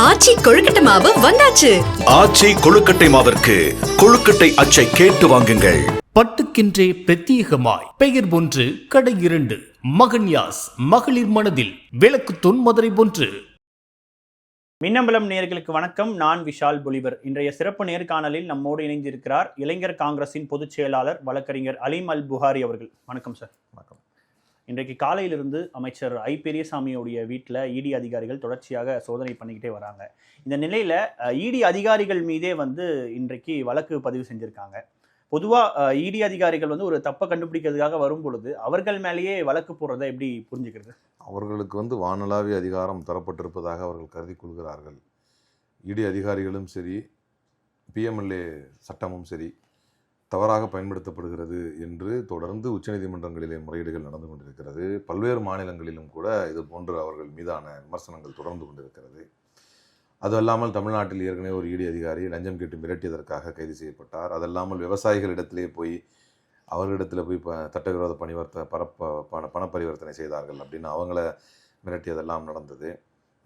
ஆச்சி கொழுக்கட்டை மாவு வந்தாச்சு. ஆச்சி கொழுக்கட்டை மாவிற்கு கொழுக்கட்டை அச்சை கேட்டு வாங்குங்கள். பட்டுக்கென்றே பிரத்யேகமாய். பெயர் ஒன்று கடை இரண்டு. மகன்யாஸ் மகளிர் மனதில் விளக்கு தொன்மதுரை ஒன்று. மின்னம்பலம் நேயர்களுக்கு வணக்கம். நான் விஷால் பொலிவர். இன்றைய சிறப்பு நேர்காணலில் நம்மோடு இணைந்திருக்கிறார் இளைஞர் காங்கிரசின் பொதுச் செயலாளர் வழக்கறிஞர் அலீம் அல் புகாரி அவர்கள். வணக்கம் சார். வணக்கம். இன்றைக்கு காலையிலிருந்து அமைச்சர் ஐ. பெரியசாமியுடைய வீட்டில் இடி அதிகாரிகள் தொடர்ச்சியாக சோதனை பண்ணிக்கிட்டே வராங்க. இந்த நிலையில் இடி அதிகாரிகள் மீதே வந்து இன்றைக்கு வழக்கு பதிவு செஞ்சுருக்காங்க. பொதுவாக இடி அதிகாரிகள் வந்து ஒரு தப்பை கண்டுபிடிக்கிறதுக்காக வரும் பொழுது அவர்கள் மேலேயே வழக்கு போடுறதை எப்படி புரிஞ்சுக்கிறது? அவர்களுக்கு வந்து வானளாவிய அதிகாரம் தரப்பட்டிருப்பதாக அவர்கள் கருதி கொள்கிறார்கள். இடி அதிகாரிகளும் சரி பிஎம்எல்ஏ சட்டமும் சரி தவறாக பயன்படுத்தப்படுகிறது என்று தொடர்ந்து உச்சநீதிமன்றங்களிலே முறையீடுகள் நடந்து கொண்டிருக்கிறது. பல்வேறு மாநிலங்களிலும் கூட இது போன்று அவர்கள் மீதான விமர்சனங்கள் தொடர்ந்து கொண்டிருக்கிறது. அது அல்லாமல் தமிழ்நாட்டில் ஏற்கனவே ஒரு இடி அதிகாரி லஞ்சம் கேட்டு மிரட்டியதற்காக கைது செய்யப்பட்டார். அதல்லாமல் விவசாயிகளிடத்திலே போய் அவர்களிடத்தில் போய் ப சட்டவிரோத பணிவர்த்த பரப்ப பண பண பரிவர்த்தனை செய்தார்கள் அப்படின்னு அவங்கள மிரட்டியதெல்லாம் நடந்தது.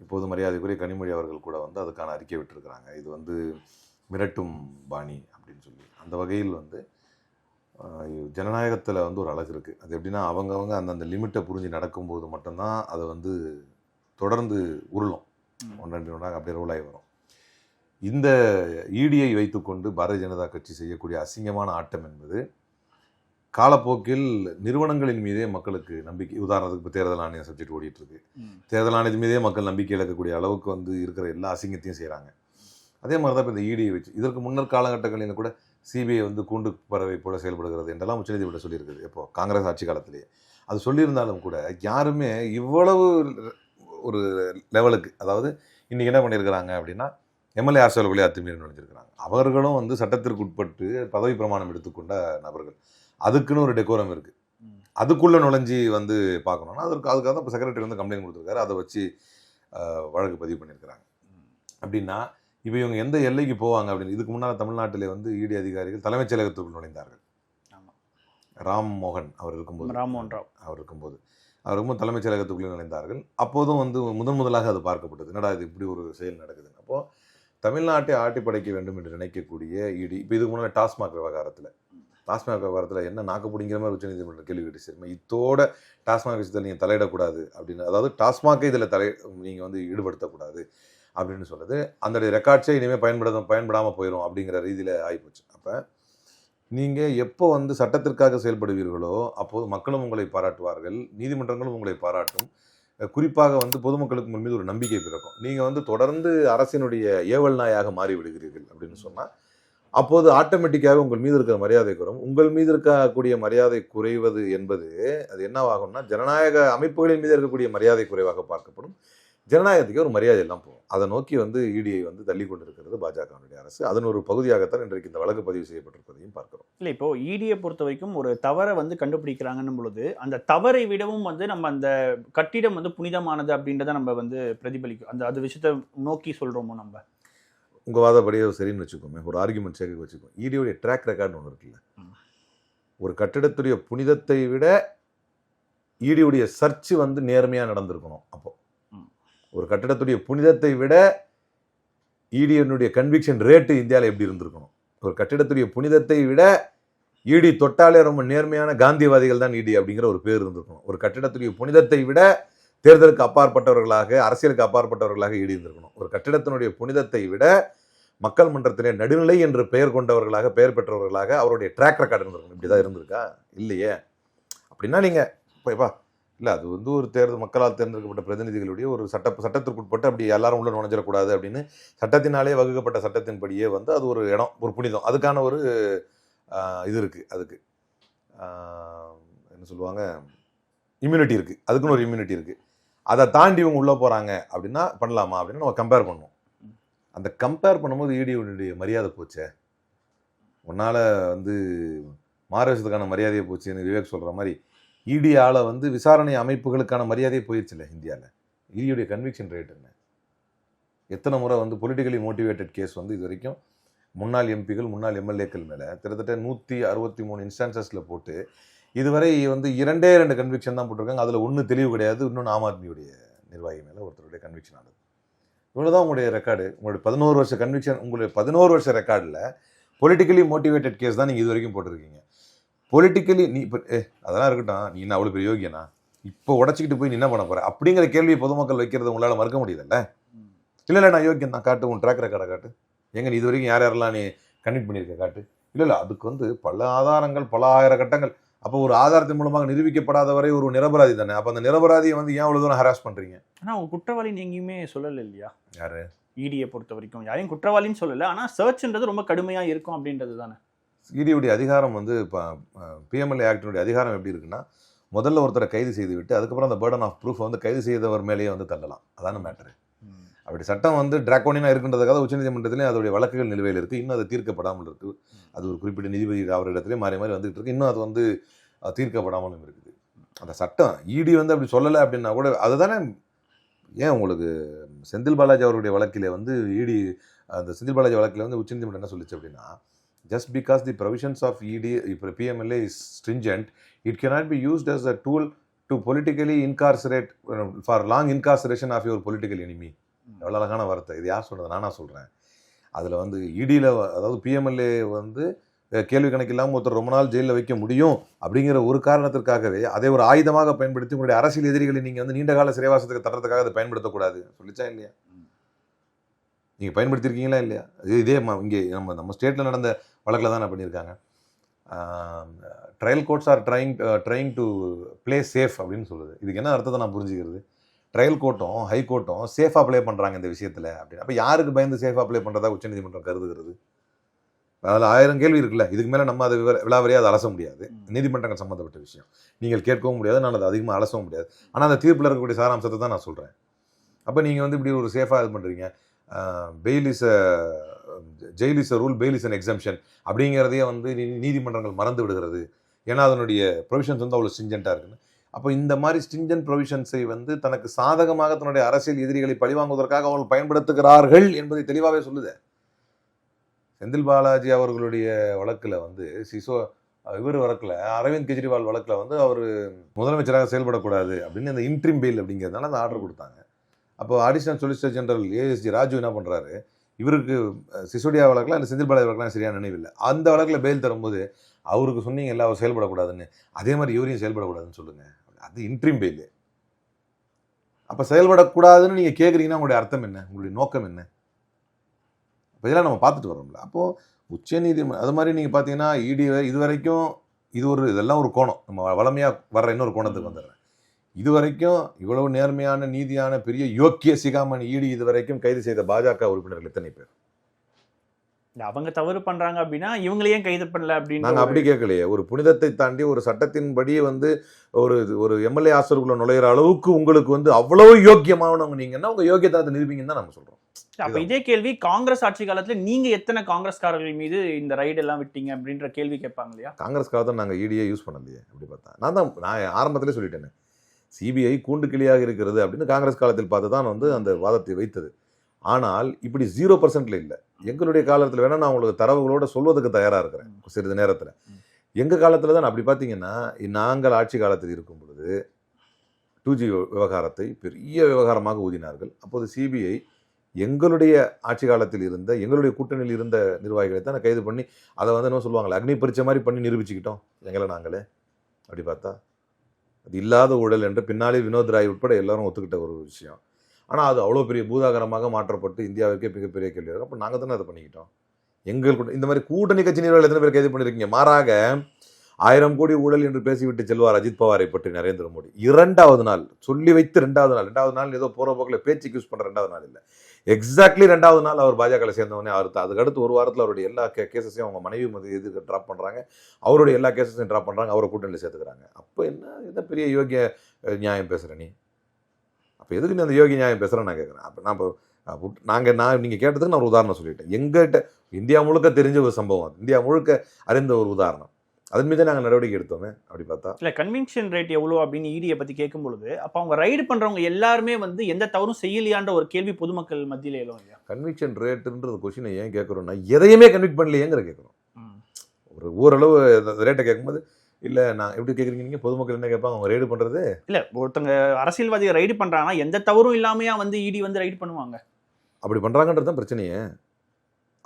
இப்போது மரியாதைக்குரிய கனிமொழி அவர்கள் கூட வந்து அதுக்கான அறிக்கை விட்டுருக்கிறாங்க. இது வந்து மிரட்டும் பாணி அப்படின்னு சொல்லி. அந்த வகையில் வந்து ஜனநாயகத்தில் வந்து ஒரு அழகு இருக்குது அது எப்படின்னா அவங்கவங்க அந்தந்த லிமிட்டை புரிஞ்சு நடக்கும்போது மட்டும்தான் அதை வந்து தொடர்ந்து உருளும். ஒன்று ரெண்டு ஒன்றாக அப்படியே ரோலாகி வரும். இந்த ஈடியை வைத்துக்கொண்டு பாரதிய ஜனதா கட்சி செய்யக்கூடிய அசிங்கமான ஆட்டம் என்பது காலப்போக்கில் நிறுவனங்களின் மீதே மக்களுக்கு நம்பிக்கை உதாரணத்துக்கு இப்போ தேர்தல் ஆணையம் சப்ஜெக்ட் ஓடிட்டு இருக்கு. தேர்தல் ஆணையத்தின் மீதே மக்கள் நம்பிக்கை இழக்கக்கூடிய அளவுக்கு வந்து இருக்கிற எல்லா அசிங்கத்தையும் செய்கிறாங்க அதே மாதிரி தான் இப்போ இந்த இடியை வச்சு இதற்கு முன்னர் காலகட்டங்களில் கூட சிபிஐ வந்து கூண்டு பறவை போல செயல்படுகிறது என்றெல்லாம் உச்சநீதிமன்றம் சொல்லியிருக்குது. இப்போ காங்கிரஸ் ஆட்சி காலத்திலேயே. அது சொல்லியிருந்தாலும் கூட யாருமே இவ்வளவு ஒரு லெவலுக்கு அதாவது இன்றைக்கி என்ன பண்ணியிருக்கிறாங்க அப்படின்னா எம்எல்ஏ ஆர்சவர்களை அத்துமீறி நுழைஞ்சிருக்கிறாங்க. அவர்களும் வந்து சட்டத்திற்கு உட்பட்டு பதவி பிரமாணம் எடுத்துக்கொண்ட நபர்கள். அதுக்குன்னு ஒரு டெக்கோரம் இருக்குது அதுக்குள்ளே நுழைஞ்சி வந்து பார்க்கணும்னா அதற்கு அதுக்காக தான் இப்போ செக்ரட்டரி வந்து கம்ப்ளைண்ட் கொடுத்துருக்காரு. அதை வச்சு வழக்கு பதிவு பண்ணியிருக்கிறாங்க. அப்படின்னா இப்போ இவங்க எந்த எல்லைக்கு போவாங்க அப்படின்னு இதுக்கு முன்னால் தமிழ்நாட்டிலே வந்து இடி அதிகாரிகள் தலைமைச் செயலகத்துக்குள் நுழைந்தார்கள். ராம் மோகன் அவர் இருக்கும்போது. ராம்மோகன் ராவ். அவர் இருக்கும்போது. அவர் ரொம்ப தலைமைச் செயலகத்துக்குள்ளே நுழைந்தார்கள். அப்போதும் வந்து முதன் முதலாக அது பார்க்கப்பட்டது. என்னடா இது இப்படி ஒரு செயல் நடக்குது அப்போது தமிழ்நாட்டை ஆட்டி படைக்க வேண்டும் என்று நினைக்கக்கூடிய இடி இப்போ இதுக்கு முன்னாடி டாஸ்மாக் விவகாரத்தில். டாஸ்மாக் விவகாரத்தில் என்ன நாக்கு பிடிங்கிற மாதிரி உச்சநீதிமன்றம் கேள்வி கேட்டு சரி இத்தோட டாஸ்மாக் விஷயத்தில் நீங்கள் தலையிடக்கூடாது அப்படின்னு. அதாவது டாஸ்மாக்கை இதில் தலை நீங்கள் வந்து ஈடுபடுத்தக்கூடாது. அப்படின்னு சொல்லுது அந்த ரெக்கார்ட்ஸே இனிமேல் பயன்பட பயன்படாமல் போயிடும் அப்படிங்கிற ரீதியில் ஆகிப்போச்சு அப்போ நீங்கள் எப்போ வந்து சட்டத்திற்காக செயல்படுவீர்களோ அப்போது மக்களும் உங்களை பாராட்டுவார்கள் நீதிமன்றங்களும் உங்களை பாராட்டும். குறிப்பாக வந்து பொதுமக்களுக்கு உங்கள் மீது ஒரு நம்பிக்கை பிறக்கும். நீங்கள் வந்து தொடர்ந்து அரசினுடைய ஏவல் நாயாக மாறிவிடுகிறீர்கள் அப்படின்னு சொன்னால் அப்போது ஆட்டோமேட்டிக்காக உங்கள் மீது இருக்கிற மரியாதை குறையும். உங்கள் மீது இருக்கக்கூடிய மரியாதை குறைவது என்பது அது என்னவாகும்னா ஜனநாயக அமைப்புகளின் மீது இருக்கக்கூடிய மரியாதை குறைவாக பார்க்கப்படும். ஜனநாயகத்துக்கு ஒரு மரியாதை எல்லாம் போகும். அதை நோக்கி வந்து இடியை வந்து தள்ளி கொண்டிருக்கிறது பாஜகவினுடைய அரசு. அதன் ஒரு பகுதியாகத்தான் இன்றைக்கு இந்த வழக்கு பதிவு செய்யப்பட்டிருப்பதையும் பார்க்கிறோம். இல்லை இப்போ இடியை பொறுத்த வரைக்கும் ஒரு தவறை வந்து கண்டுபிடிக்கிறாங்கன்னும் பொழுது அந்த தவறை விடவும் வந்து நம்ம அந்த கட்டிடம் வந்து புனிதமானது அப்படின்றத நம்ம வந்து பிரதிபலிக்கும். அந்த அது விஷயத்தை நோக்கி சொல்றோமோ நம்ம? உங்கள் வாதப்படியே சரின்னு வச்சுக்கோமே. ஒரு ஆர்குமெண்ட் சேர்க்க வச்சுக்கோ இடியோடைய ட்ராக் ரெக்கார்டு ஒன்று இருக்குல்ல. ஒரு கட்டிடத்துடைய புனிதத்தை விட ஈடியுடைய சர்ச்சு வந்து நேர்மையாக நடந்திருக்கணும் அப்போ. ஒரு கட்டிடத்துடைய புனிதத்தை விட ஈடியனுடைய கன்விக்ஷன் ரேட்டு இந்தியாவில் எப்படி இருந்திருக்கணும்? ஒரு கட்டிடத்துடைய புனிதத்தை விட ஈடி தொட்டாலே ரொம்ப நேர்மையான காந்தியவாதிகள் தான் ஈடி அப்படிங்கிற ஒரு பேர் இருந்திருக்கணும். ஒரு கட்டிடத்துடைய புனிதத்தை விட தேர்தலுக்கு அப்பாற்பட்டவர்களாக அரசியலுக்கு அப்பாற்பட்டவர்களாக ஈடி இருந்திருக்கணும். ஒரு கட்டிடத்தினுடைய புனிதத்தை விட மக்கள் மன்றத்திலே நடுநிலை என்று பெயர் கொண்டவர்களாக பெயர் பெற்றவர்களாக அவருடைய ட்ராக் ரெக்கார்டு இருந்திருக்கணும். இப்படி தான் இருந்திருக்கா? இல்லையே. அப்படின்னா நீங்கள் இப்போப்பா இல்லை அது வந்து ஒரு தேர்தல் மக்களால் தேர்ந்தெடுக்கப்பட்ட பிரதிநிதிகளுடைய ஒரு சட்ட சட்டத்திற்குட்பட்டு அப்படி எல்லாரும் உள்ள நுழைஞ்சிடக்கூடாது அப்படின்னு சட்டத்தினாலே வகுக்கப்பட்ட சட்டத்தின்படியே வந்து அது ஒரு இடம் ஒரு புனிதம். அதுக்கான ஒரு இது இருக்குது அதுக்கு. என்ன சொல்லுவாங்க? இம்யூனிட்டி இருக்குது அதுக்குன்னு ஒரு இம்யூனிட்டி இருக்குது அதை தாண்டி இவங்க உள்ளே போகிறாங்க அப்படின்னா பண்ணலாமா அப்படின்னு நம்ம கம்பேர் பண்ணுவோம். அந்த கம்பேர் பண்ணும்போது ஈடியோடைய மரியாதை போச்சே? உன்னால் வந்து மாரவேஷத்துக்கான மரியாதையை போச்சுன்னு விவேக் சொல்கிற மாதிரி இடியால் வந்து விசாரணை அமைப்புகளுக்கான மரியாதையே போயிடுச்சுல்ல இந்தியாவில் இடியுடைய கன்விக்ஷன் ரேட் என்ன? எத்தனை முறை வந்து பொலிட்டிக்கலி மோட்டிவேட்டட் கேஸ் வந்து இது வரைக்கும் முன்னாள் எம்பிகள் முன்னாள் எம்எல்ஏக்கள் மேலே கிட்டத்தட்ட நூற்றி அறுபத்தி மூணு இன்ஸ்டான்சஸில் போட்டு இதுவரை வந்து இரண்டே ரெண்டு கன்விக்ஷன் தான் போட்டிருக்காங்க. அதில் ஒன்று தெளிவு கிடையாது இன்னொன்று ஆம் ஆத்மியுடைய நிர்வாகி மேலே ஒருத்தருடைய கன்விக்ஷன் ஆனது. இவ்வளோதான் உங்களுடைய ரெக்கார்டு உங்களுடைய பதினோரு வருஷ கன்விக்ஷன் உங்களுடைய பதினோரு வருஷ ரெக்கார்டில் பொலிட்டிக்கலி மோட்டிவேட்டட் கேஸ் தான் நீங்கள் இது வரைக்கும் போட்டிருக்கீங்க. பொலிட்டிக்கலி நீ இப்போ ஏ அதெல்லாம் இருக்கட்டும். நீ என்ன அவ்வளோ பெரிய யோகியனா? இப்போ உடச்சிக்கிட்டு போய் நீ என்ன பண்ண போற? அப்படிங்கிற கேள்வியை பொதுமக்கள் வைக்கிறது உங்களால் மறுக்க முடியுதுல்ல இல்லை இல்லை நான் யோகியம் தான். காட்டு உன் ட்ராக் ரெக்கார்டை காட்டு. எங்க நீ இது வரைக்கும் யார் யாரெல்லாம் நீ கன்விட் பண்ணியிருக்க காட்டு? இல்லை இல்லை அதுக்கு வந்து பல ஆதாரங்கள் பல ஆயிரம் கட்டங்கள். அப்போ ஒரு ஆதாரத்தின் மூலமாக நிரூபிக்கப்படாத வரை ஒரு நிரபராதி தானே? அப்போ அந்த நிரபராதியை வந்து ஏன் அவ்வளோ தூரம் ஹராஸ் பண்ணுறீங்க ஆனா அவங்க குற்றவாளின்னு எங்கேயுமே சொல்லல இல்லையா? யாரு? இடியை பொறுத்த வரைக்கும் யாரையும் குற்றவாளின்னு சொல்லல. ஆனா சர்ச்ன்றது ரொம்ப கடுமையா இருக்கும் அப்படின்றது தானே. இடியுடைய அதிகாரம் வந்து இப்போ பிஎம்எல்ஏ ஆக்டினுடைய அதிகாரம் எப்படி இருக்குன்னா முதல்ல ஒருத்தரை கைது செய்து விட்டு அதுக்கப்புறம் அந்த பேர்டன் ஆஃப் ப்ரூஃப் வந்து கைது செய்தவர் மேலேயே வந்து தள்ளலாம். அதான மேட்ரு அப்படி சட்டம் வந்து டிராக்கோனினா இருக்கின்றதுக்காக உச்சநீதிமன்றத்திலே அதோடைய வழக்குகள் நிலுவையில் இருக்குது இன்னும் அது தீர்க்கப்படாமல் இருக்குது அது ஒரு குறிப்பிட்ட நீதிபதி அவரிடத்துலேயே மாறி மாறி வந்துகிட்டு இருக்கு. இன்னும் அது வந்து தீர்க்கப்படாமலும் இருக்குது. அந்த சட்டம் இடி வந்து அப்படி சொல்லலை அப்படின்னா கூட அதுதானே ஏன் உங்களுக்கு செந்தில் பாலாஜி அவருடைய வழக்கிலே வந்து இடி அந்த செந்தில் பாலாஜி வழக்கில் வந்து உச்சநீதிமன்றம் என்ன சொல்லிச்சு அப்படின்னா just because the provisions of ED, PMLA is stringent, it cannot be used as a tool to politically incarcerate, uh, for long incarceration of your political enemy. எவ்வளோ அழகான வார்த்தை. இது யார் சொல்கிறது நானா சொல்கிறேன் அதில் வந்து இடியில் அதாவது பிஎம்எல்ஏ வந்து கேள்வி கணக்கு இல்லாமல் ஒருத்தர் ரொம்ப நாள் ஜெயிலில் வைக்க முடியும் அப்படிங்கிற ஒரு காரணத்திற்காகவே அதை ஒரு ஆயுதமாக பயன்படுத்தி உங்களுடைய அரசியல் எதிரிகளை நீங்கள் வந்து நீண்ட கால சிறைவாசத்துக்கு தர்றதுக்காக அதை பயன்படுத்தக்கூடாது சொல்லிச்சா இல்லையா? நீங்கள் பயன்படுத்தியிருக்கீங்களா இல்லையா? இது இதே இங்கே நம்ம நம்ம ஸ்டேட்டில் நடந்த வழக்கில் தான் பண்ணியிருக்காங்க. Trial courts are trying trying to play safe அப்படின்னு சொல்லுது இதுக்கு என்ன அர்த்தத்தை நான் புரிஞ்சுக்கிறது? ட்ரையல் கோர்ட்டும் ஹை கோர்ட்டும் சேஃபாக ப்ளே பண்ணுறாங்க இந்த விஷயத்தில் அப்படின்னு. அப்போ யாருக்கு பயந்து சேஃபாக ப்ளே பண்ணுறதா உச்சநீதிமன்றம் கருதுகிறது? அதில் ஆயிரம் கேள்வி இருக்குல்ல. இதுக்கு மேலே நம்ம அதை விவர விலாவரியாக அதை அலச முடியாது. நீதிமன்றங்கள் சம்மந்தப்பட்ட விஷயம். நீங்கள் கேட்கவும் முடியாது நான் அதை அதிகமாக அலசவும் முடியாது. ஆனால் அந்த தீர்ப்பில் இருக்கக்கூடிய சாராம்சத்தை தான் நான் சொல்கிறேன் அப்போ நீங்கள் வந்து இப்படி ஒரு சேஃபாக இது பண்ணுறீங்க பெயிலிஸை is a rule bail is and an exemption அப்படிங்கிறதையே வந்து நீ- நீதிமன்றங்கள் மறந்து விடுகிறது. ஏன்னா அதனுடைய ப்ரொவிஷன்ஸ் வந்து அவ்வளோ ஸ்டிஞ்சண்ட்டாக இருக்குன்னு. அப்போ இந்த மாதிரி ஸ்டிஞ்சன் ப்ரொவிஷன்ஸை வந்து தனக்கு சாதகமாக தன்னுடைய அரசியல் எதிரிகளை பழிவாங்குவதற்காக அவர்கள் பயன்படுத்துகிறார்கள் என்பதை தெளிவாகவே சொல்லுது. செந்தில் பாலாஜி அவர்களுடைய வழக்கில் வந்து சிசோ இவர் வழக்கில் அரவிந்த் கெஜ்ரிவால் வழக்கில் வந்து அவர் முதலமைச்சராக செயல்படக்கூடாது அப்படின்னு அந்த இன்ட்ரிம் பெயில் அப்படிங்கிறதுனால அந்த ஆர்டர் கொடுத்தாங்க. அப்போ additional solicitor general ASG Raju என்ன பண்ணுறாரு இவருக்கு சிசோடியா வழக்கில் அந்த செந்தில் பாலாஜி வழக்கெலாம் சரியான நினைவில்லை. அந்த வழக்கில் பெயில் தரும்போது அவருக்கு சொன்னீங்கல்ல அவர் செயல்படக்கூடாதுன்னு. அதே மாதிரி இவரையும் செயல்படக்கூடாதுன்னு சொல்லுங்கள் அது இன்ட்ரீம் பெயில் அப்போ செயல்படக்கூடாதுன்னு நீங்கள் கேட்குறீங்கன்னா உங்களுடைய அர்த்தம் என்ன? உங்களுடைய நோக்கம் என்ன? இப்போ இதெல்லாம் நம்ம பார்த்துட்டு வரோம்ல அப்போது உச்சநீதிமன்றம் அது மாதிரி நீங்கள் பார்த்தீங்கன்னா இடி இது வரைக்கும் இது ஒரு இதெல்லாம் ஒரு கோணம். நம்ம வளமையாக வர்ற இன்னொரு கோணத்துக்கு வந்துடுறேன். இது வரைக்கும் இவ்வளவு நேர்மையான நீதியான பெரிய யோக்கிய சிகாமணி ஈடி இது வரைக்கும் கைது செய்த பாஜக உறுப்பினர்கள் எத்தனை பேர்? அவங்க தவறு பண்றாங்க அப்படின்னா இவங்களை ஏன் கைது பண்ணல அப்படின்னு நாங்கள் அப்படி கேட்கலையே. ஒரு புனிதத்தை தாண்டி ஒரு சட்டத்தின்படி வந்து ஒரு ஒரு எம்எல்ஏ ஆசருக்குள்ள நுழையிற அளவுக்கு உங்களுக்கு வந்து அவ்வளவு யோக்கியமானவங்க நீங்கன்னா உங்க யோக்கியத்தை நிரூபிங்கன்னு தான் நம்ம சொல்றோம். அப்ப இதே கேள்வி காங்கிரஸ் ஆட்சி காலத்துல நீங்க எத்தனை காங்கிரஸ்காரர்கள் மீது இந்த ரைடு எல்லாம் விட்டீங்க அப்படின்ற கேள்வி கேட்பாங்க இல்லையா? காங்கிரஸ் காலத்தில் நாங்கள் இடியே யூஸ் பண்ணலையே அப்படி பார்த்தா. நான் தான் நான் ஆரம்பத்திலே சொல்லிட்டேனே. சிபிஐ கூண்டு கிளியாக இருக்கிறது அப்படின்னு காங்கிரஸ் காலத்தில் பார்த்து தான் வந்து அந்த வாதத்தை வைத்தது. ஆனால் இப்படி ஜீரோ பர்சன்ட்ல இல்லை. எங்களுடைய காலத்தில் வேணா நான் உங்களுக்கு தரவுகளோட சொல்வதற்கு தயாராக இருக்கிறேன். சிறிது நேரத்தில். எங்கள் காலத்தில் தான் அப்படி பார்த்தீங்கன்னா நாங்கள் ஆட்சி காலத்தில் இருக்கும் பொழுது டூ ஜி விவகாரத்தை பெரிய விவகாரமாக ஊதினார்கள். அப்போது சிபிஐ எங்களுடைய ஆட்சி காலத்தில் இருந்த எங்களுடைய கூட்டணியில் இருந்த நிர்வாகிகளை தான் கைது பண்ணி அதை வந்து என்ன சொல்லுவாங்களே அக்னி பரிச்சை மாதிரி பண்ணி நிரூபிச்சுக்கிட்டோம். எங்களை நாங்களே? அப்படி பார்த்தா அது இல்லாத ஊழல் என்று பின்னாலே வினோத் ராய் உட்பட எல்லாரும் ஒத்துக்கிட்ட ஒரு விஷயம். ஆனால் அது அவ்வளோ பெரிய பூதாகரமாக மாற்றப்பட்டு இந்தியாவுக்கே மிகப்பெரிய கேள்வி இருக்கும் அப்போ நாங்கள் தானே அதை பண்ணிக்கிட்டோம்? எங்கள் கூட இந்த மாதிரி கூட்டணி கட்சி நிர்வாகிகள் எத்தனை பேர் கைது பண்ணியிருக்கீங்க மாறாக ஆயிரம் கோடி ஊழல் என்று பேசிவிட்டு செல்வார் அஜித் பவாரை பற்றி நரேந்திர மோடி. இரண்டாவது நாள் சொல்லி வைத்து ரெண்டாவது நாள். ரெண்டாவது நாள் ஏதோ போகிற போக்கில் பேச்சுக்கு யூஸ் பண்ணுற ரெண்டாவது நாள் இல்லை. எக்ஸாக்ட்லி ரெண்டாவது நாள் அவர் பாஜகவில் சேர்ந்தவொடனே அவர் அதுக்கடுத்து ஒரு வாரத்தில் அவருடைய எல்லா கே கேசஸையும் அவங்க மனைவி மது இது ட்ராப் பண்ணுறாங்க அவருடைய எல்லா கேசஸையும் ட்ராப் பண்ணுறாங்க அவரை கூட்டணியில் சேர்த்துக்கிறாங்க. அப்போ என்ன என்ன பெரிய யோகிய நியாயம் பேசுகிறேன் நீ? அப்போ எதுக்கு நீ அந்த யோகி நியாயம் பேசுகிறேன் நான் கேட்குறேன் அப்போ நான் இப்போ நாங்கள் நான் நீங்கள் கேட்டதுக்கு நான் ஒரு உதாரணம் சொல்லிட்டேன். எங்கிட்ட இந்தியா முழுக்க தெரிஞ்ச ஒரு சம்பவம் இந்தியா முழுக்க அறிந்த ஒரு உதாரணம். அதன் மீது நாங்கள் நடவடிக்கை எடுத்தோமே அப்படி பார்த்தா. இல்ல கன்வென்ஷன் ரேட் எவ்வளவு அப்படின்னு இடியை பத்தி கேட்கும் பொழுது அப்ப அவங்க ரைடு பண்றவங்க எல்லாருமே வந்து எந்த தவறும் செய்யலையான்ற ஒரு கேள்வி பொதுமக்கள் மத்தியில எழும் இல்லையா? கன்விக்ஷன் ரேட்டுன்றது கொஷினை ஏன் கேட்குறோம்னா எதையுமே கன்விக்ட் பண்ணலையேங்கிற கேட்குறோம். ஒரு ஓரளவு ரேட்டை கேட்கும்போது இல்லை நான் எப்படி கேட்குறீங்க நீங்கள் பொதுமக்கள் என்ன கேட்பாங்க? அவங்க ரேடு பண்ணுறது இல்ல ஒருத்தங்க அரசியல்வாதிகள் ரைடு பண்றாங்கன்னா எந்த தவறும் இல்லாமையா வந்து இடி வந்து ரைடு பண்ணுவாங்க? அப்படி பண்ணுறாங்கன்றது தான் பிரச்சனையே.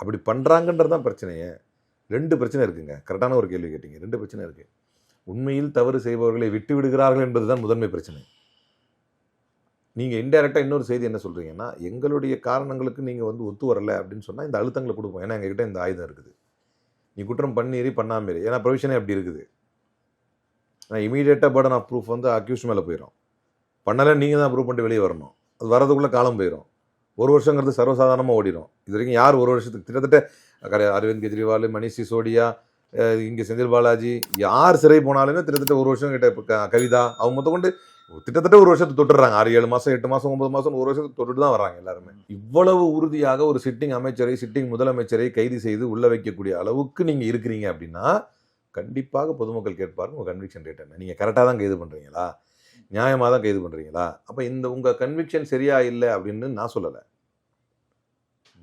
அப்படி பண்ணுறாங்கன்றது தான் பிரச்சனையே. ரெண்டு பிரச்சனை இருக்குங்க. கரெக்டான ஒரு கேள்வி கேட்டீங்க. ரெண்டு பிரச்சனை இருக்குது உண்மையில் தவறு செய்பவர்களை விட்டு விடுகிறார்கள் என்பது தான் முதன்மை பிரச்சனை. நீங்கள் இன்டெரக்டாக இன்னொரு செய்தி என்ன சொல்கிறீங்கன்னா எங்களுடைய காரணங்களுக்கு நீங்கள் வந்து ஒத்து வரலை அப்படின்னு சொன்னால் இந்த அழுத்தங்களை கொடுப்போம். ஏன்னா எங்ககிட்ட இந்த ஆயுதம் இருக்குது. நீ குற்றம் பண்ணிரு பண்ணாமரி ஏன்னா ப்ரொவிஷனே அப்படி இருக்குது. ஆனால் இமீடியட்டாக பர்டன் ஆஃப் ப்ரூஃப் வந்து அக்யூஸ் மேலே போயிடும் பண்ணலை நீங்கள் தான் ப்ரூவ் பண்ணிட்டு வெளியே வரணும். அது வரதுக்குள்ளே காலம் போயிடும் ஒரு வருஷங்கிறது சர்வசாதாரணமாக ஓடிடும் இது வரைக்கும் யார் ஒரு வருஷத்துக்கு கிட்டத்தட்ட அரவிந்த் கெஜ்ரிவால் மணிஷ் சிசோடியா இங்கே செந்தில் பாலாஜி யார் சிறை போனாலுமே கிட்டத்தட்ட ஒரு வருஷம் கிட்ட இப்போ கவிதா அவங்க மொத்தம் கொண்டு கிட்டத்தட்ட ஒரு வருஷத்தை தொட்டுறாங்க ஆறு ஏழு மாதம் எட்டு மாதம் ஒன்பது மாதம் ஒரு வருஷத்துக்கு தொட்டுட்டு தான் வராங்க எல்லாருமே. இவ்வளவு உறுதியாக ஒரு சிட்டிங் அமைச்சரை சிட்டிங் முதலமைச்சரை கைது செய்து உள்ள வைக்கக்கூடிய அளவுக்கு நீங்கள் இருக்கிறீங்க அப்படின்னா கண்டிப்பாக பொதுமக்கள் கேட்பாருங்க உங்கள் கன்விக்ஷன் ரேட் என்ன? நீங்கள் கரெக்டாக தான் கைது பண்ணுறீங்களா நியாயமாக தான் கைது பண்ணுறீங்களா அப்போ இந்த உங்கள் கன்விக்ஷன் சரியா இல்லை அப்படின்னு நான் சொல்லலை.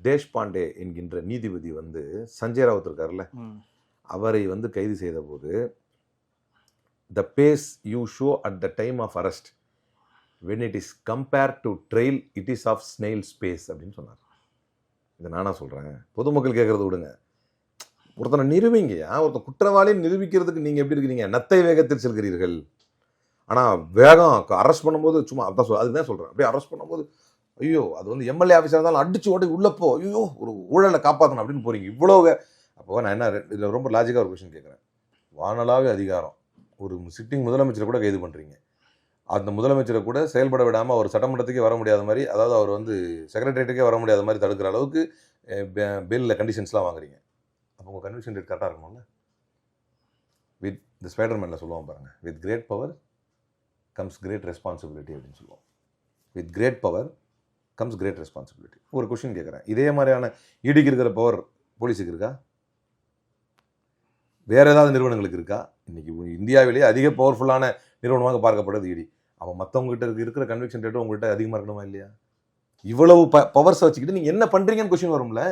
தேஷ்பாண்டே என்கின்ற நீதிபதி வந்து சஞ்சய் ராவத் இருக்கார்ல. அவரை வந்து கைது செய்த போது the pace you show at the time of arrest when it is compare to trail it is of snail space அப்படின்னு சொன்னார். இதை நானா சொல்கிறேன் பொதுமக்கள் கேட்குறத விடுங்க. ஒருத்தனை நிரூபிங்கயா ஒருத்தன் குற்றவாளின்னு நிரூபிக்கிறதுக்கு நீங்கள் எப்படி இருக்கிறீங்க? நத்தை வேகத்தில் செல்கிறீர்கள். ஆனால் வேகம் அரெஸ்ட் பண்ணும்போது சும்மா அதான் சொல் அதுதான் சொல்கிறேன் அப்படியே அரெஸ்ட் பண்ணும்போது ஐயோ அது வந்து எம்எல்ஏ ஆஃபீஸாக இருந்தாலும் அடிச்சு ஓட்டி உள்ளே ஐயோ ஒரு ஊழலை காப்பாற்றணும் அப்படின்னு போகிறீங்க இவ்வளோ அப்போ நான் என்ன இதில் ரொம்ப லாஜிக்காக ஒரு கொஷின் கேட்குறேன் வானலாவே அதிகாரம். ஒரு சிட்டிங் முதலமைச்சரை கூட கைது பண்ணுறீங்க அந்த முதலமைச்சரை கூட செயல்பட விடாமல் அவர் சட்டமன்றத்துக்கே வர முடியாத மாதிரி அதாவது அவர் வந்து செக்ரட்டரியேட்டுக்கே வர முடியாத மாதிரி தடுக்கிற அளவுக்கு பில்லில் கண்டிஷன்ஸ்லாம் வாங்குறீங்க. அப்போ உங்கள் கன்விஷன் ரேட் கரெக்டாக இருக்கணும்ல வித் இந்த ஸ்பைடர்மேனில் சொல்லுவோம் பாருங்கள் with great power comes great responsibility அப்படின்னு சொல்லுவோம் with great power comes great responsibility ஒரு கொஷின் கேட்குறேன் இதே மாதிரியான இடிக்கு இருக்கிற பவர் போலீஸுக்கு இருக்கா? வேறு ஏதாவது நிறுவனங்களுக்கு இருக்கா? இன்றைக்கி இந்தியாவிலேயே அதிக பவர்ஃபுல்லான நிறுவனமாக பார்க்கப்படுறது இடி அப்போ மற்றவங்ககிட்ட இருக்கு- இருக்கிற கன்விக்ஷன் ரேட்டும் உங்கள்கிட்ட அதிகமாக இருக்கணுமா இல்லையா? இவ்வளவு ப பவர்ஸை வச்சுக்கிட்டு நீங்கள் என்ன பண்ணுறீங்கன்னு கொஷின் வரும்ல?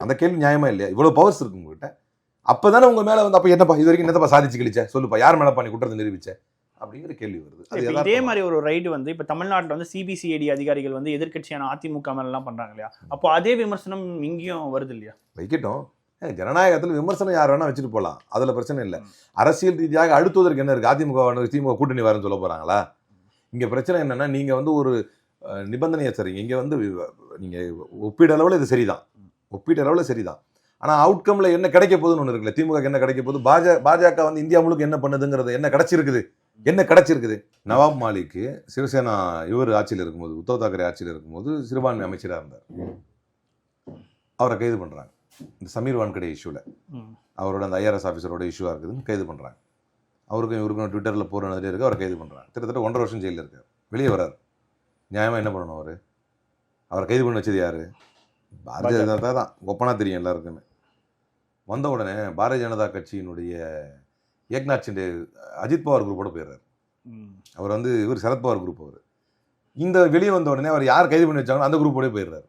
அந்த கேள்வி நியாயமாக இல்லையா? இவ்வளோ பவர்ஸ் இருக்கு அப்போ தானே உங்கள் மேலே வந்து அப்போ என்னப்பா இது வரைக்கும் என்னப்பா சாதிச்சு கிழிச்ச? சொல்லுப்பா யார் மேலே பண்ணி குற்றத்தை நிரூபிச்சேன் அப்படிங்கிற கேள்வி வருது. இதே? மாதிரி ஒரு ரைடு வந்து இப்ப தமிழ்நாட்டுல வந்து சிபிசிஐடி அதிகாரிகள் வந்து எதிர்க்கட்சியான அதிமுக மேல எல்லாம் பண்றாங்க இல்லையா? அப்போ அதே விமர்சனம் இங்கேயும் வருது இல்லையா? வைக்கட்டும். ஜனநாயகத்தில் விமர்சனம் யார் வேணா வச்சுட்டு போகலாம் அதுல பிரச்சனை இல்லை. அரசியல் ரீதியாக அடுத்துவதற்கு என்ன இருக்கு? அதிமுக திமுக கூட்டணி வரேன்னு சொல்ல போறாங்களா? இங்க பிரச்சனை என்னன்னா நீங்க வந்து ஒரு நிபந்தனையை சரிங்க இங்க வந்து வி- நீங்க ஒப்பீடளவில் இது சரிதான். ஒப்பீட்டளவில் சரிதான். ஆனா அவுட்கம்ல என்ன கிடைக்க போகுதுன்னு ஒன்று இருக்குல்ல? திமுக என்ன கிடைக்க போகுது? பாஜக பாஜக வந்து இந்தியா முழுக்க என்ன பண்ணுதுங்கிறது என்ன கிடைச்சிருக்குது? என்ன கிடைச்சிருக்குது? நவாப் மாலிக்கு சிவசேனா இவர் ஆட்சியில் இருக்கும்போது உத்தவ் தாக்கரே ஆட்சியில் இருக்கும்போது சிறுபான்மை அமைச்சராக இருந்தார். அவரை கைது பண்றாங்க. இந்த சமீர் வான்கடே இஷ்யூவில். அவரோட அந்த ஐஆர்எஸ் ஆஃபீஸரோட இஷ்யூவாக இருக்குதுன்னு கைது பண்ணுறாங்க அவருக்கும் இவருக்கும் ட்விட்டரில் போகிற நிறைய இருக்குது அவரை கைது பண்ணுறாங்க கிட்டத்தட்ட ஒன்றரை வருஷம் ஜெயிலில் இருக்கார். வெளியே வரார். நியாயமாக என்ன பண்ணணும் அவர்? அவரை கைது பண்ண வச்சது யார்? பாரதிய ஜனதா தான் ஒப்பனா தெரியும் எல்லாருக்குமே. வந்த உடனே பாரதிய ஜனதா கட்சியினுடைய ஏக்நாத் சிண்டே அஜித் பவார் குரூப்போட போயிடுறாரு. அவர் வந்து இவர் சரத்பவார் குரூப் அவர். இந்த வெளியே வந்த உடனே அவர் யார் கைது பண்ணி வச்சாங்களோ அந்த குரூப்போடய போயிடுறாரு.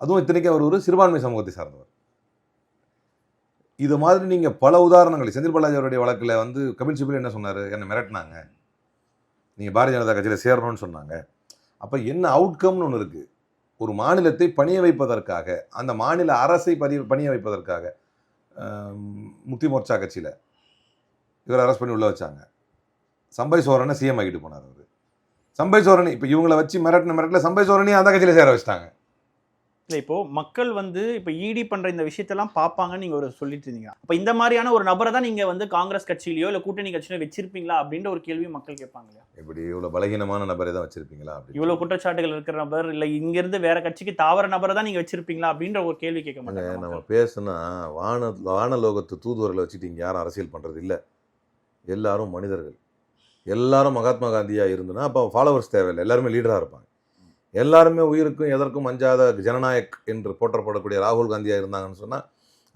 அதுவும் இத்தனைக்கு அவர் ஒரு சிறுபான்மை சமூகத்தை சார்ந்தவர். இது மாதிரி நீங்க பல உதாரணங்கள் செந்தில் பாலாஜி அவருடைய வழக்குல வந்து கபில் சிபில் என்ன சொன்னாரு? என்ன மிரட்டினாங்க. நீங்க பாரதிய ஜனதா கட்சியில சேரணும்னு சொன்னாங்க. அப்ப என்ன அவுட்கம்னு ஒன்று இருக்கு. ஒரு மாநிலத்தை பணிய வைப்பதற்காக அந்த மாநில அரசை பதி பணிய வைப்பதற்காக முக்தி மோர்ச்சா கட்சியில இவர் அரெஸ்ட் பண்ணி உள்ள வச்சாங்க. சம்பை சோரனை சிஎம் ஆகிட்டு போனார் அவர். சம்பை சோரனை இப்போ இவங்கள வச்சு மிரட்டின மிரட்டல சம்பை சோரனையும் அந்த கட்சியில சேர வச்சிட்டாங்க. இல்ல இப்போ மக்கள் வந்து இப்ப இடி பண்ற இந்த விஷயத்தெல்லாம் பார்ப்பாங்கன்னு நீங்க ஒரு சொல்லிட்டு இருந்தீங்க. அப்ப இந்த மாதிரியான ஒரு நபரை தான் நீங்க வந்து காங்கிரஸ் கட்சியிலயோ இல்ல கூட்டணி கட்சியிலோ வச்சிருப்பீங்களா அப்படின்ற ஒரு கேள்வி மக்கள் கேட்பாங்க இல்லையா? இப்படி இவ்வளவு பலகீனமான நபரை தான் வச்சிருப்பீங்களா அப்படி? இவ்வளவு குற்றச்சாட்டுகள் இருக்கிற நபர் இல்ல இங்க இருந்து வேற கட்சிக்கு தாவர நபரை தான் நீங்க வச்சிருப்பீங்களா அப்படின்ற ஒரு கேள்வி கேட்க மாட்டாங்க நம்ம. பேசுனா வான வானலோகத்து தூதுவர்களை வச்சுட்டு இங்கே யாரும் அரசியல் பண்ணுறது இல்லை. எல்லாரும் மனிதர்கள். எல்லாரும் மகாத்மா காந்தியாக இருந்தனா அப்போ ஃபாலோவர்ஸ் தேவையில்லை. எல்லாருமே லீடராக இருப்பாங்க. எல்லாருமே உயிருக்கும் எதற்கும் அஞ்சாத ஜனநாயக் என்று போற்றப்படக்கூடிய ராகுல் காந்தியாக இருந்தாங்கன்னு சொன்னால்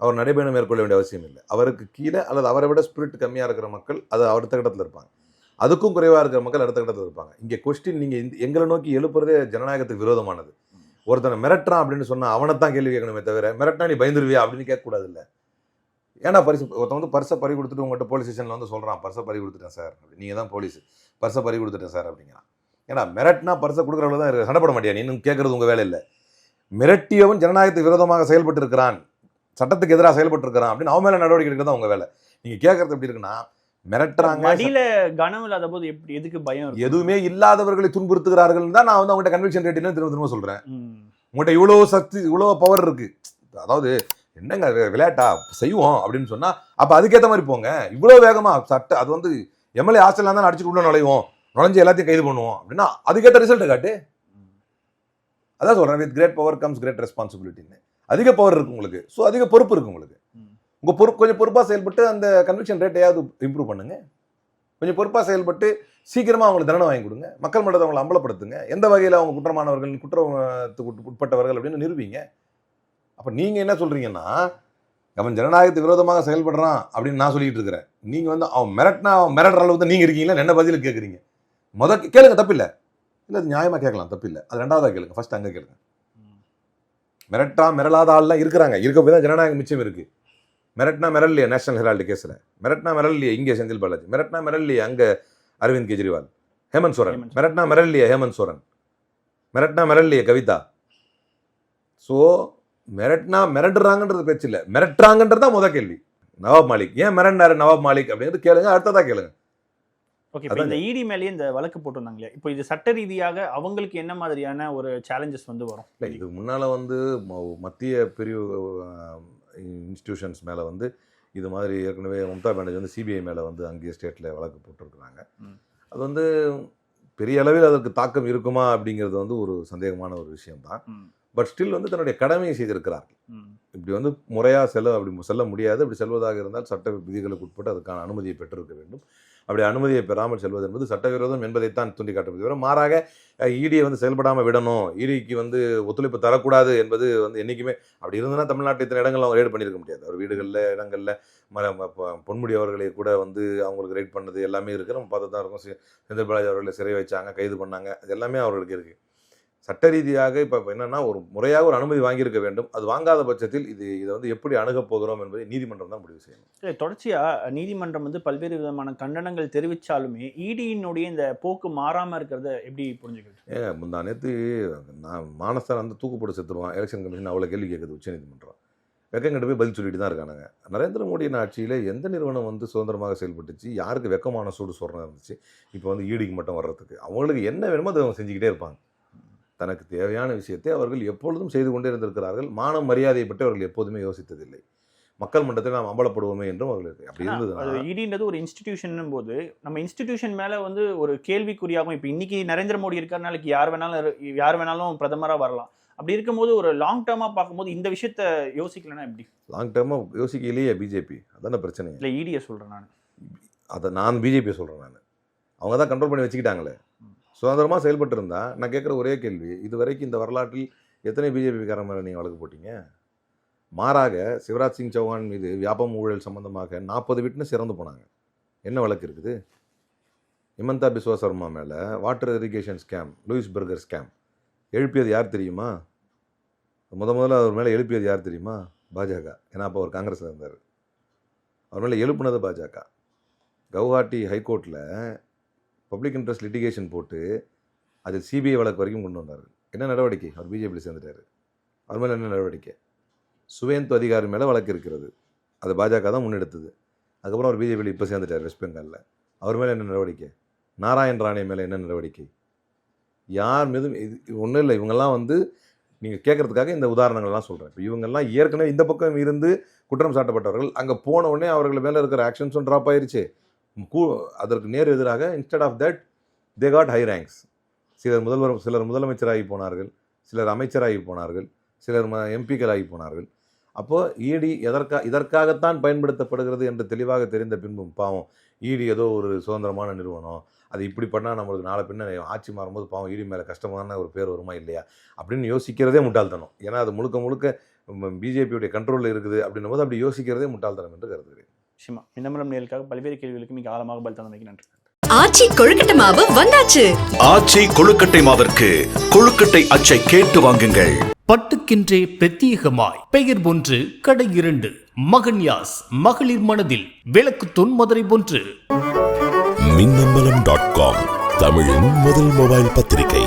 அவர் நடைபயணம் மேற்கொள்ள வேண்டிய அவசியம் இல்லை. அவருக்கு கீழே அல்லது அவரை விட ஸ்பிரிட் கம்மியாக இருக்கிற மக்கள் அது அடுத்த கட்டத்தில் இருப்பாங்க. அதுக்கும் குறைவாக இருக்கிற மக்கள் அடுத்த கட்டத்தில் இருப்பாங்க. இங்கே கொஸ்டின் நீங்கள் எங்களை நோக்கி எழுப்புறதே ஜனநாயகத்துக்கு விரோதமானது. ஒருத்தனை மிரட்டுறான் அப்படின்னு சொன்னால் அவனை தான் கேள்வி கேட்கணுமே தவிர மிரட்டினா நீ பயந்துருவியா அப்படின்னு கேட்கக்கூடாது இல்லை. ஏன்னா பரிசு ஒருத்தன் வந்து பர்ஸை பறி கொடுத்துட்டு உங்கள்கிட்ட போலீஸ் ஸ்டேஷனில் வந்து சொல்கிறான் பர்ஸை பறி கொடுத்துட்டேன் சார். நீங்கள் தான் போலீஸ் பர்ஸை பறி கொடுத்துட்டேன் சார். அப்படிங்கிறான். ஏன்னா மிரட்டினா பரிசை கொடுக்குறவங்க தான் இருக்கு. சண்டை போட மாட்டியா நீ? கேட்கறது உங்க வேலை இல்லை மிரட்டியவன் ஜனநாயகத்துக்கு விரோதமாக செயல்பட்டு இருக்கிறான் சட்டத்துக்கு எதிராக செயல்பட்டு இருக்கிறான் அப்படின்னு அவன் மேல நடவடிக்கை எடுக்கிறது தான் உங்க வேலை. நீங்க கேட்கறது எப்படி இருக்குன்னா மிரட்டுறாங்க மடியில கனம் இல்லாத போது எப்படி எதுக்கு பயம் எதுவுமே இல்லாதவர்களை துன்புறுத்துகிறார்கள் தான் நான் வந்து அவங்ககிட்ட கன்விக்ஷன் ரேட்டிங் திரும்ப திரும்ப சொல்றேன். ம். உங்கள்கிட்ட இவ்வளோ சக்தி இவ்வளோ பவர் இருக்கு. அதாவது என்னங்க விளையாட்டா? செய்வோம் அப்படின்னு சொன்னா அப்ப அதுக்கேற்ற மாதிரி போங்க. இவ்வளோ வேகமா சட்ட அது வந்து எம்எல்ஏ ஹாஸ்டல்லாம் தான் அடிச்சுட்டு உள்ள நுழைவோம். நுழைஞ்சு எல்லாத்தையும் கைது பண்ணுவோம் அப்படின்னா அதுக்கேற்ற ரிசல்ட் காட்டு. அதான் சொல்றேன் with great power comes great ரெஸ்பான்சிபிலிட்டின்னு அதிக பவர் இருக்கு உங்களுக்கு. ஸோ அதிக பொறுப்பு இருக்கு உங்களுக்கு. ம். உங்க பொறுப்பு கொஞ்சம் பொறுப்பாக செயல்பட்டு அந்த கன்விக்ஷன் ரேட்டையாவது இம்ப்ரூவ் பண்ணுங்க. கொஞ்சம் பொறுப்பாக செயல்பட்டு சீக்கிரமா அவங்களுக்கு தண்டனை வாங்கி கொடுங்க. மக்கள் மன்றத்தை அவங்களை அம்பலப்படுத்துங்க. எந்த வகையில் அவங்க குற்றமானவர்கள் குற்றத்துக்கு உட்- உட்பட்டவர்கள் அப்படின்னு நிரூபிங்க. அப்ப நீங்க என்ன சொல்றீங்கன்னா அவன் ஜனநாயகத்துக்கு விரோதமாக செயல்படுறான் அப்படின்னு நான் சொல்லிட்டு இருக்கிறேன். நீங்க வந்து அவன் மிரட்டினா அவன் மிரட்டுற அளவுக்கு தான் நீங்க இருக்கீங்களா? என்ன பதில் கேட்குறீங்க முத கேளுங்க தப்பில்லை. இல்லை அது நியாயமா கேட்கலாம் தப்பில்லை. அது ரெண்டாவதா கேளுங்க ஃபர்ஸ்ட் அங்க கேளுங்க. மிரட்டா மிரளாத ஆள்லாம் இருக்கிறாங்க. இருக்க போய் தான் ஜனநாயகம் மிச்சம் இருக்கு. மிரட்னா மிரல்லையே நேஷனல் ஹெரால்டு கேஸில் மிரட்னா மிரல்லையே இங்கே செந்தில் பாலாஜி. மிரட்னா மிரல்லையே அங்கே அரவிந்த் கெஜ்ரிவால். ஹேமந்த் சோரன். மிரட்னா மிரல்லையே ஹேமந்த் சோரன். மிரட்னா மிரல்லையே கவிதா. ஸோ மிரட்னா மிரட்டுறாங்கன்றது பேச்சு இல்லை. மிரட்டுறாங்கன்றது தான் முத கேள்வி. நவாப் மாலிக். ஏன் மிரண்டாரு நவாப் மாலிக் அப்படிங்கிறது கேளுங்க அடுத்ததா கேளுங்க. ஓகே இப்போ இந்த இடி மேலேயே இந்த வழக்கு போட்டிருந்தாங்களே இப்போ இது சட்ட ரீதியாக அவங்களுக்கு என்ன மாதிரியான ஒரு சேலஞ்சஸ் வந்து வரும்? இல்லை இது முன்னால் வந்து மத்திய பிரிவு இன்ஸ்டிடியூஷன்ஸ் மேலே வந்து இது மாதிரி ஏற்கனவே மம்தா பானர்ஜி வந்து சிபிஐ மேலே வந்து அங்கேயே ஸ்டேட்டில் வழக்கு போட்டிருக்கிறாங்க. அது வந்து பெரிய அளவில் அதற்கு தாக்கம் இருக்குமா அப்படிங்கிறது வந்து ஒரு சந்தேகமான ஒரு விஷயம்தான். ம். பட் ஸ்டில் வந்து தன்னுடைய கடமையை செய்திருக்கிறார்கள். இப்படி வந்து முறையாக செல்ல அப்படி செல்ல முடியாது. அப்படி செல்வதாக இருந்தால் சட்ட விதிகளுக்கு உட்பட்டு அதுக்கான அனுமதியை பெற்றிருக்க வேண்டும். அப்படி அனுமதியை பெறாமல் செல்வது என்பது சட்டவிரோதம் என்பதைத்தான் சுட்டிக்காட்டுவது தவிர மாறாக ஈடியை வந்து செயல்படாமல் விடணும். ஈடிக்கு வந்து ஒத்துழைப்பு தரக்கூடாது என்பது வந்து என்றைக்குமே அப்படி இருந்ததுன்னா தமிழ்நாட்டு இத்தனை இடங்கள் அவங்க ரைடு பண்ணியிருக்க முடியாது. அவர் வீடுகளில் இடங்களில் ம பொன்முடி அவர்களை கூட வந்து அவங்களுக்கு ரைட் பண்ணது எல்லாமே இருக்குது நம்ம பார்த்து தான் இருக்கும் செந்தில் பாலாஜி அவர்களை சிறை வச்சாங்க கைது பண்ணாங்க. அது எல்லாமே அவர்களுக்கு இருக்குது சட்ட ரீதியாக இப்போ என்னன்னா ஒரு முறையாக ஒரு அனுமதி வாங்கியிருக்க வேண்டும். அது வாங்காத பட்சத்தில் இது இதை வந்து எப்படி அணுகப் போகிறோம் என்பதை நீதிமன்றம் தான் முடிவு செய்யணும். இல்ல, தொடர்ச்சியா நீதிமன்றம் வந்து பல்வேறு விதமான கண்டனங்கள் தெரிவிச்சாலுமே இடியினுடைய இந்த போக்கு மாறாம இருக்கிறத எப்படி புரிஞ்சுக்கிறது? ஏங்க முந்தா நேற்று நான் மானஸ்தான் வந்து தூக்கு போட்டு செத்துருவான். எலெக்ஷன் கமிஷன் அவ்வளோ கேள்வி கேட்குது உச்சநீதிமன்றம். வெக்கங்கிட்ட போய் பதில் சொல்லிட்டு தான் இருக்கானுங்க. நரேந்திர மோடியின் ஆட்சியில் எந்த நிறுவனம் வந்து சுதந்திரமாக செயல்பட்டுச்சு? யாருக்கு வெக்கமான சூடு சொரணம் இருந்துச்சு? இப்போ வந்து ஈடிக்கு மட்டும் வர்றதுக்கு. அவங்களுக்கு என்ன வேணுமோ அதை அவங்க செஞ்சுக்கிட்டே இருப்பாங்க. தனக்கு தேவையான விஷயத்தை அவர்கள் எப்பொழுதும் செய்து கொண்டே இருந்திருக்கிறார்கள். மான மரியாதையை பற்றி அவர்கள் எப்போதுமே யோசித்ததில்லை. மக்கள் மன்றத்தில் நாம் அம்பலப்படுவோமே என்றும் அவர்களுக்கு அப்படி ஆனா, அது இடின்றது ஒரு இன்ஸ்டிடியூஷன் போது நம்ம இன்ஸ்டிடியூஷன் மேல வந்து ஒரு கேள்விக்குறியாகும் இப்போ இன்னைக்கு நரேந்திர மோடி இருக்கார் நாளைக்கு யார் வேணாலும் யார் வேணாலும் பிரதமரா வரலாம். அப்படி இருக்கும்போது ஒரு லாங் டேர்மா பார்க்கும்போது இந்த விஷயத்த யோசிக்கலன்னா எப்படி? லாங் டேர்மாக யோசிக்கலையே பிஜேபி அதான பிரச்சனை இல்ல இடிய சொல்றேன் நான். அதை நான் பிஜேபியை சொல்கிறேன் நான். அவங்க தான் கண்ட்ரோல் பண்ணி வச்சுக்கிட்டாங்களே. சுதந்திரமாக செயல்பட்டு இருந்தா நான் கேட்குற ஒரே கேள்வி இது வரைக்கும் இந்த வரலாற்றில் எத்தனை பிஜேபிக்காரன் மேலே நீங்கள் வழக்கு போட்டீங்க? மாறாக சிவராஜ் சிங் சௌஹான் மீது வியாபம் ஊழல் சம்பந்தமாக நாற்பது விட்னஸ் இறந்து போனாங்க. என்ன வழக்கு இருக்குது? ஹிமந்தா பிஸ்வா சர்மா மேலே water irrigation scam Louis Berger scam. எழுப்பியது யார் தெரியுமா? முத முதல்ல அவர் மேலே எழுப்பியது யார் தெரியுமா? பாஜக. ஏன்னா அப்போ அவர் காங்கிரஸில் இருந்தார். அவர் மேலே எழுப்புனது பாஜக. கவுஹாட்டி ஹைகோர்ட்டில் பப்ளிக் இன்ட்ரெஸ்ட் லிட்டிகேஷன் போட்டு அது சிபிஐ வழக்கு வரைக்கும் கொண்டு வந்தார். என்ன நடவடிக்கை? அவர் பிஜேபியில் சேர்ந்துட்டார். அவர் மேலே என்ன நடவடிக்கை? சுவேந்து அதிகாரி மேலே வழக்கு இருக்கிறது. அது பாஜக தான் முன்னெடுத்தது. அதுக்கப்புறம் அவர் பிஜேபியில் இப்போ சேர்ந்துட்டார் வெஸ்ட் பெங்காலில் அவர் மேலே என்ன நடவடிக்கை? நாராயண் ராணே மேலே என்ன நடவடிக்கை? யார் மீதும் இது ஒன்றும் இல்லை. இவங்கெல்லாம் வந்து நீங்கள் கேட்குறதுக்காக இந்த உதாரணங்கள்லாம் சொல்கிறேன் இப்போ இவங்கெல்லாம் ஏற்கனவே இந்த பக்கம் இருந்து குற்றம் சாட்டப்பட்டவர்கள். அங்கே போன உடனே அவர்கள் மேலே இருக்கிற ஆக்ஷன்ஸும் ட்ராப் ஆயிருச்சு. அதற்கு நேர் எதிராக instead of that they got high ranks சிலர் முதல்வர் சிலர் முதலமைச்சராகி போனார்கள் சிலர் அமைச்சராகி போனார்கள் சிலர் ம எம்பிக்களாகி போனார்கள். அப்போது ஈடி எதற்கா இதற்காகத்தான் பயன்படுத்தப்படுகிறது என்று தெளிவாக தெரிந்த பின்பும் பாவம் ஈடி ஏதோ ஒரு சுதந்திரமான நிறுவனம் அது இப்படி பண்ணால் நம்மளுக்கு நாளை பின்ன ஆட்சி மாறும்போது பாவம் இடி மேலே கஷ்டமான ஒரு பேர் வருமா இல்லையா? அப்படின்னு யோசிக்கிறதே முட்டாள்தனம். ஏன்னா அது முழுக்க முழுக்க பிஜேபியுடைய கண்ட்ரோலில் இருக்குது அப்படின்னும் போது அப்படி யோசிக்கிறதே முட்டாள்தனம் என்று கருதுகிறேன். நிச்சயமா மின்னமரம் நேர்களுக்காக பல்வேறு கேள்விகளுக்கு மிக ஆழமாக பதில் தந்தமைக்கு நன்றி. ஆச்சி கொழுக்கட்டை மாவு வந்தாச்சு. ஆச்சி கொழுக்கட்டை மாவிற்கு கொழுக்கட்டை அச்சை கேட்டு வாங்குங்கள். பட்டுக்கென்றே பிரத்யேகமாய். பெயர் ஒன்று கடை இரண்டு. மகன்யாஸ் மகளிர் மனதில் விளக்கு தொன்மதுரை ஒன்று. மின்னம்பலம் டாட் காம் தமிழின் முதல் மொபைல் பத்திரிகை.